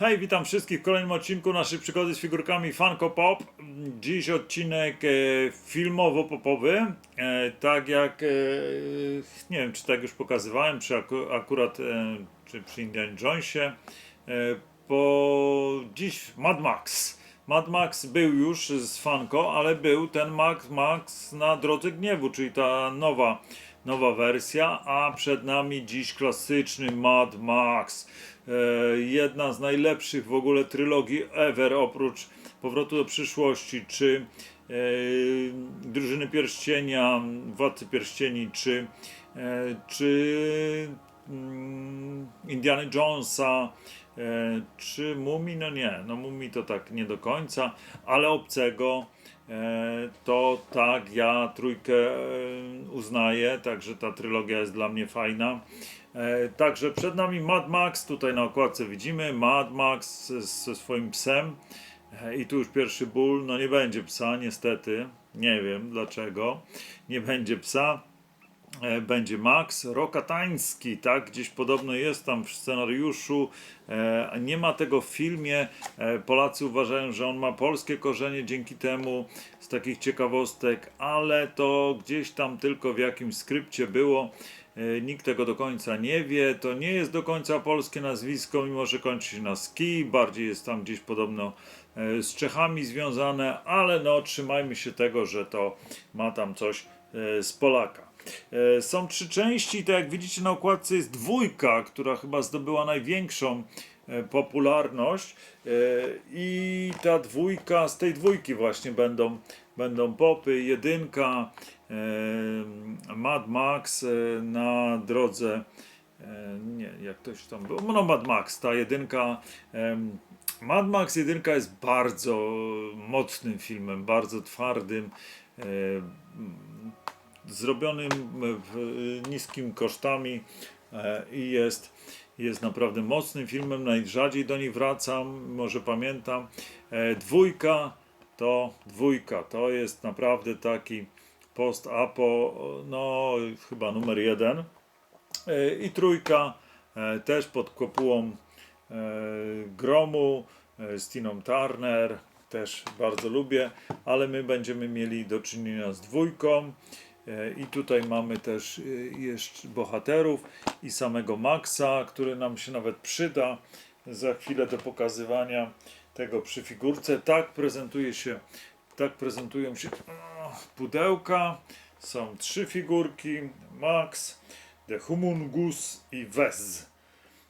Hej, witam wszystkich w kolejnym odcinku naszej przygody z figurkami Funko Pop. Dziś odcinek e, filmowo-popowy. E, tak jak, e, nie wiem czy tak już pokazywałem, przy aku, akurat e, czy przy Indian Jonesie. E, po dziś Mad Max. Mad Max był już z Funko, ale był ten Max Max na drodze gniewu, czyli ta nowa, nowa wersja, a przed nami dziś klasyczny Mad Max. E, jedna z najlepszych w ogóle trylogii ever, oprócz Powrotu do przyszłości, czy e, Drużyny Pierścienia, Władcy Pierścieni, czy, e, czy mm, Indiana Jonesa, czy Mumii, no nie, no Mumii to tak nie do końca, ale Obcego to tak, ja trójkę e, uznaję, także ta trylogia jest dla mnie fajna. E, Także przed nami Mad Max, tutaj na okładce widzimy Mad Max ze, swoim psem E, i tu już pierwszy ból, no nie będzie psa niestety, nie wiem dlaczego, nie będzie psa, E, będzie Max Rokatański, tak? Gdzieś podobno jest tam w scenariuszu. E, nie ma tego w filmie. E, Polacy uważają, że on ma polskie korzenie dzięki temu z takich ciekawostek, ale to gdzieś tam tylko w jakimś skrypcie było. E, Nikt tego do końca nie wie. To nie jest do końca polskie nazwisko, mimo że kończy się na ski. Bardziej jest tam gdzieś podobno e, z Czechami związane, ale no trzymajmy się tego, że to ma tam coś e, z Polaka. E, Są trzy części, tak jak widzicie na okładce jest dwójka, która chyba zdobyła największą e, popularność. E, i ta dwójka, z tej dwójki właśnie będą, będą popy, jedynka, Mad Max na drodze nie, jak to się tam było, no Mad Max, ta jedynka Mad Max jedynka jest bardzo mocnym filmem, bardzo twardym zrobionym w niskim kosztami e, i jest, jest naprawdę mocnym filmem. Najrzadziej do nich wracam, może pamiętam. E, Dwójka to dwójka, to jest naprawdę taki post-apo, no chyba numer jeden. E, I trójka e, też pod kopułą e, Gromu e, z Tiną Turner, też bardzo lubię, ale my będziemy mieli do czynienia z dwójką. E, I tutaj mamy też e, jeszcze bohaterów i samego Maxa, który nam się nawet przyda za chwilę do pokazywania tego przy figurce. Tak prezentuje się, tak prezentują się pudełka. Są trzy figurki: Max, The Humungus i Wez.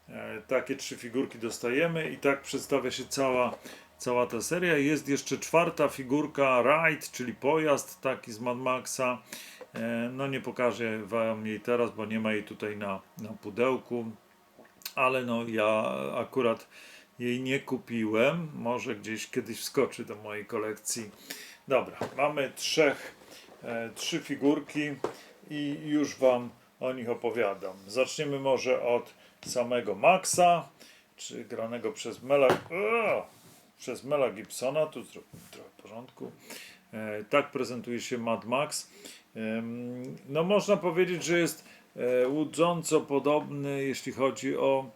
E, Takie trzy figurki dostajemy i tak przedstawia się cała, cała ta seria. Jest jeszcze czwarta figurka Ride, czyli pojazd taki z Mad Maxa. E, No nie pokażę wam jej teraz, bo nie ma jej tutaj na, na pudełku. Ale no ja akurat jej nie kupiłem. Może gdzieś kiedyś wskoczy do mojej kolekcji. Dobra, mamy trzech, e, trzy figurki i już wam o nich opowiadam. Zaczniemy może od samego Maxa, czy granego przez Mela, o, przez Mela Gibsona. Tu zrobimy trochę porządku. E, tak prezentuje się Mad Max. No można powiedzieć, że jest e, łudząco podobny, jeśli chodzi o,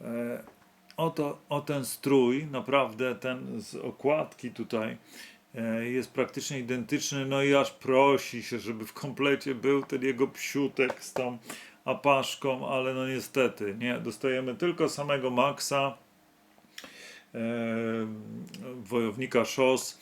e, o, to, o ten strój. Naprawdę ten z okładki tutaj jest praktycznie identyczny. No i aż prosi się, żeby w komplecie był ten jego psiutek z tą apaszką, ale no niestety nie. Dostajemy tylko samego Maxa, wojownika szos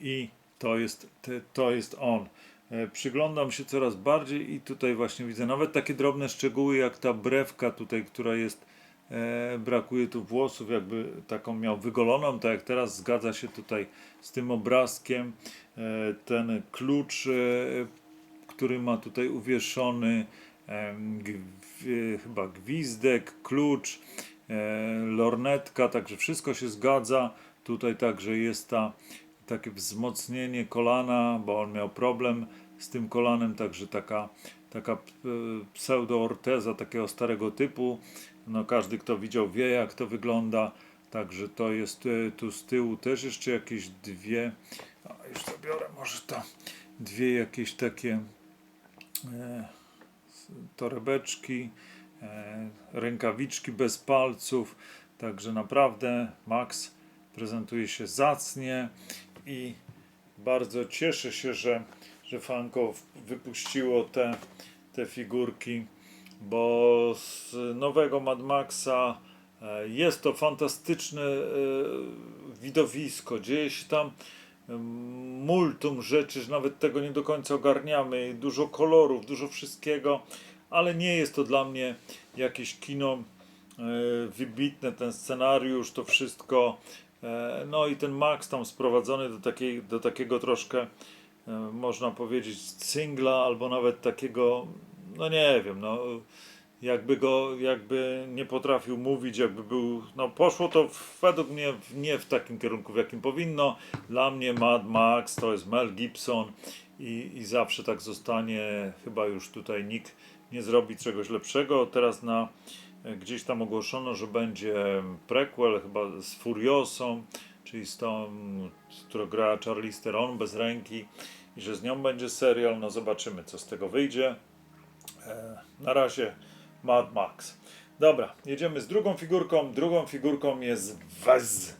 i to jest, to jest on. E, Przyglądam się coraz bardziej i tutaj właśnie widzę nawet takie drobne szczegóły jak ta brewka tutaj, która jest, e, brakuje tu włosów, jakby taką miał wygoloną, tak jak teraz zgadza się tutaj z tym obrazkiem. E, ten klucz, e, który ma tutaj uwieszony chyba gwizdek, klucz, e, lornetka, także wszystko się zgadza. Tutaj także jest ta takie wzmocnienie kolana, bo on miał problem z tym kolanem, także taka, taka e, pseudoorteza takiego starego typu. No każdy kto widział wie jak to wygląda. Także to jest e, tu z tyłu też jeszcze jakieś dwie, a już zabiorę może to, dwie jakieś takie e, torebeczki, e, rękawiczki bez palców. Także naprawdę Max prezentuje się zacnie i bardzo cieszę się, że, że Funko wypuściło te, te figurki, bo z nowego Mad Maxa e, jest to fantastyczne e, widowisko. Dzieje się tam multum rzeczy, że nawet tego nie do końca ogarniamy. Dużo kolorów, dużo wszystkiego, ale nie jest to dla mnie jakieś kino e, wybitne, ten scenariusz, to wszystko. E, No i ten Max tam sprowadzony do, takiej, do takiego troszkę, e, można powiedzieć, singla, albo nawet takiego, no nie wiem, no jakby go, jakby nie potrafił mówić, jakby był, no poszło to według mnie nie w takim kierunku, w jakim powinno. Dla mnie Mad Max to jest Mel Gibson i, i zawsze tak zostanie. Chyba już tutaj nikt nie zrobi czegoś lepszego. Teraz na e, gdzieś tam ogłoszono, że będzie prequel chyba z Furiosą, czyli z tą, z którą gra Charlize Theron bez ręki i że z nią będzie serial. No zobaczymy, co z tego wyjdzie. E, Na razie Mad Max. Dobra, jedziemy z drugą figurką. Drugą figurką jest Wez.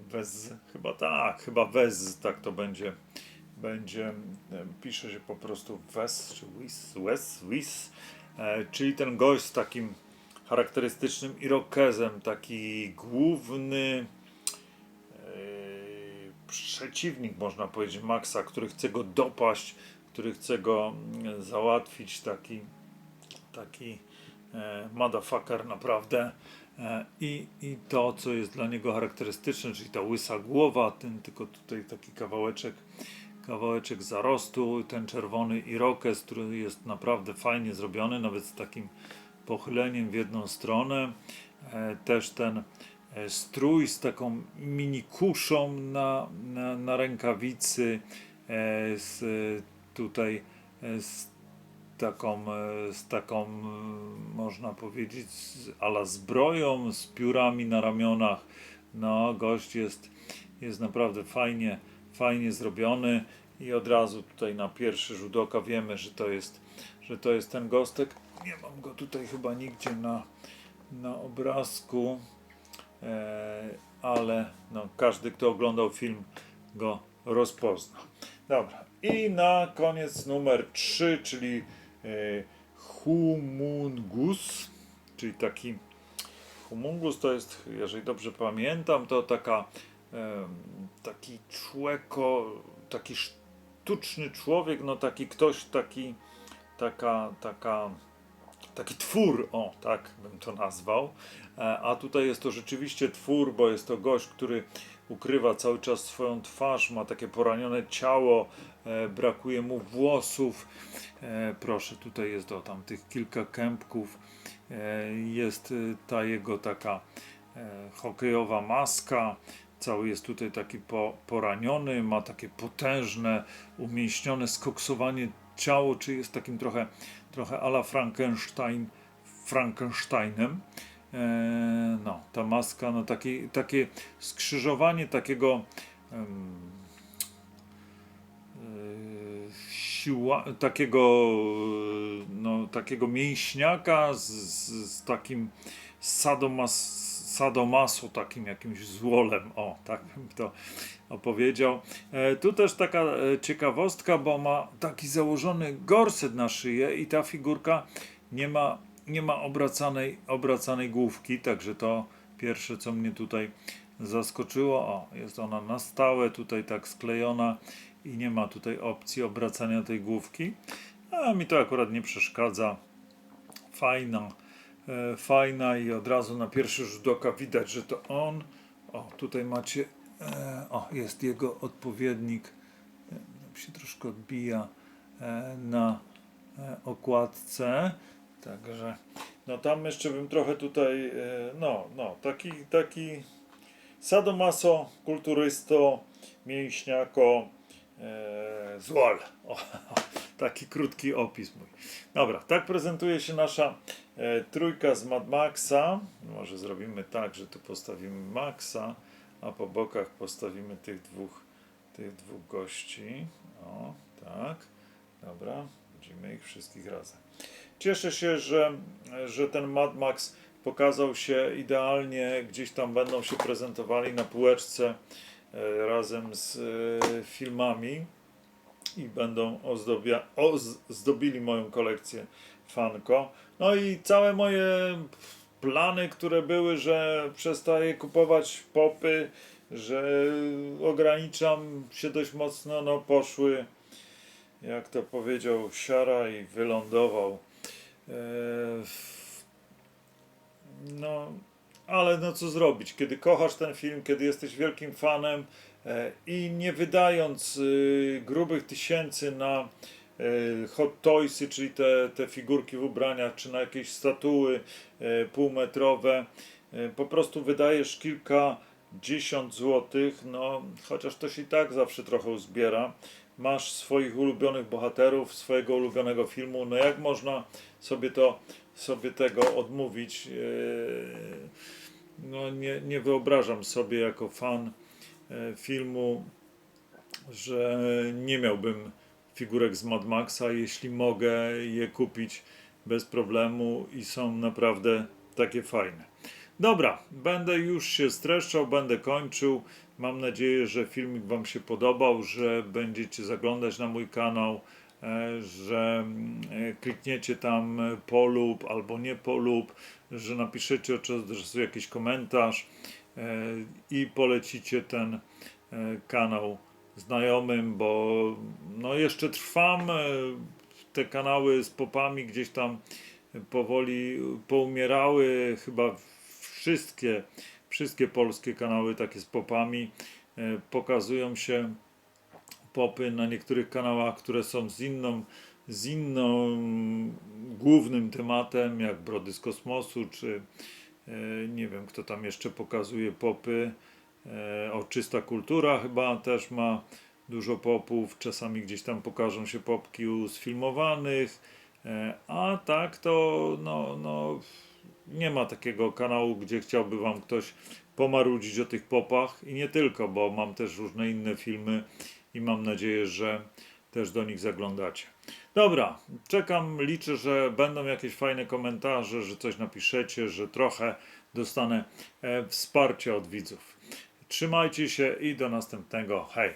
Wez, chyba tak, chyba Wez, tak to będzie. Będzie, e, pisze się po prostu Wez, czy Wes, e, czyli ten gość z takim charakterystycznym irokezem, taki główny e, przeciwnik, można powiedzieć, Maxa, który chce go dopaść, który chce go mm, załatwić, taki taki motherfucker naprawdę. I, I to, co jest dla niego charakterystyczne, czyli ta łysa głowa, ten tylko tutaj taki kawałeczek, kawałeczek zarostu, ten czerwony irokez, który jest naprawdę fajnie zrobiony, nawet z takim pochyleniem w jedną stronę. E, też ten e, strój z taką mini kuszą na, na, na rękawicy, e, z tutaj z taką, z taką, można powiedzieć, ala zbroją, z piórami na ramionach. No, gość jest, jest naprawdę fajnie, fajnie zrobiony i od razu tutaj na pierwszy rzut oka wiemy, że to jest, że to jest ten gostek. Nie mam go tutaj chyba nigdzie na, na obrazku, e, ale no, każdy, kto oglądał film, go rozpozna. Dobra, i na koniec numer 3, czyli e, Humungus, czyli taki Humungus to jest, jeżeli dobrze pamiętam, to taka taki człeko, taki sztuczny człowiek, no taki ktoś, taki taka, taka taki twór, o tak bym to nazwał. E, A tutaj jest to rzeczywiście twór, bo jest to gość, który ukrywa cały czas swoją twarz, ma takie poranione ciało, e, brakuje mu włosów. E, Proszę, tutaj jest o tam tych kilka kępków. Jest e, ta jego taka hokejowa maska. Cały jest tutaj taki po, poraniony, ma takie potężne, umięśnione skoksowanie ciało, czy jest takim trochę, trochę ala Frankenstein, Frankensteinem. E, no, ta maska, no takie, takie skrzyżowanie takiego e, siła, takiego, no, takiego mięśniaka z, z, z takim sadomas, sadomaso, takim jakimś złolem, o, tak bym to opowiedział. E, tu też taka e, ciekawostka, bo ma taki założony gorset na szyję i ta figurka nie ma, nie ma obracanej, obracanej główki, także to pierwsze, co mnie tutaj zaskoczyło. O, jest ona na stałe tutaj tak sklejona i nie ma tutaj opcji obracania tej główki. A mi to akurat nie przeszkadza. Fajna, fajna i od razu na pierwszy rzut oka widać, że to on. O, tutaj macie, e, o, jest jego odpowiednik. E, się troszkę odbija e, na e, okładce. Także, no tam jeszcze bym trochę tutaj, e, no, no, taki, taki sadomaso, kulturysto, mięśniako, e, złol. O, taki krótki opis mój. Dobra, tak prezentuje się nasza e, trójka z Mad Maxa. Może zrobimy tak, że tu postawimy Maxa, a po bokach postawimy tych dwóch, tych dwóch gości. O, tak. Dobra, widzimy ich wszystkich razem. Cieszę się, że, że ten Mad Max pokazał się idealnie, gdzieś tam będą się prezentowali na półeczce e, razem z e, filmami i będą ozdobia, ozdobili moją kolekcję Funko. No i całe moje plany, które były, że przestaję kupować popy, że ograniczam się dość mocno, no poszły, jak to powiedział Siara i wylądował. E, no, ale no co zrobić, kiedy kochasz ten film, kiedy jesteś wielkim fanem i nie wydając y, grubych tysięcy na e, hot toysy, czyli te, te figurki w ubraniach, czy na jakieś statuły e, półmetrowe, e, po prostu wydajesz kilkadziesiąt złotych, no chociaż to się i tak zawsze trochę uzbiera. Masz swoich ulubionych bohaterów, swojego ulubionego filmu, no jak można sobie to sobie tego odmówić? E, No nie, nie wyobrażam sobie jako fan e, filmu, że nie miałbym figurek z Mad Maxa, jeśli mogę je kupić bez problemu i są naprawdę takie fajne. Dobra, będę już się streszczał, będę kończył. Mam nadzieję, że filmik Wam się podobał, że będziecie zaglądać na mój kanał, e, że e, klikniecie tam e, polub albo nie polub, że napiszecie czasu jakiś komentarz e, i polecicie ten e, kanał znajomym, bo no jeszcze trwam. e, Te kanały z popami gdzieś tam powoli poumierały. Chyba wszystkie, wszystkie polskie kanały takie z popami e, pokazują się popy na niektórych kanałach, które są z inną, z inną głównym tematem, jak Brody z kosmosu, czy nie wiem, kto tam jeszcze pokazuje popy. E, o, czysta kultura chyba też ma dużo popów. Czasami gdzieś tam pokażą się popki sfilmowanych. E, a tak to no, no, nie ma takiego kanału, gdzie chciałby wam ktoś pomarudzić o tych popach i nie tylko, bo mam też różne inne filmy i mam nadzieję, że też do nich zaglądacie. Dobra, czekam, liczę, że będą jakieś fajne komentarze, że coś napiszecie, że trochę dostanę e, wsparcia od widzów. Trzymajcie się i do następnego. Hej!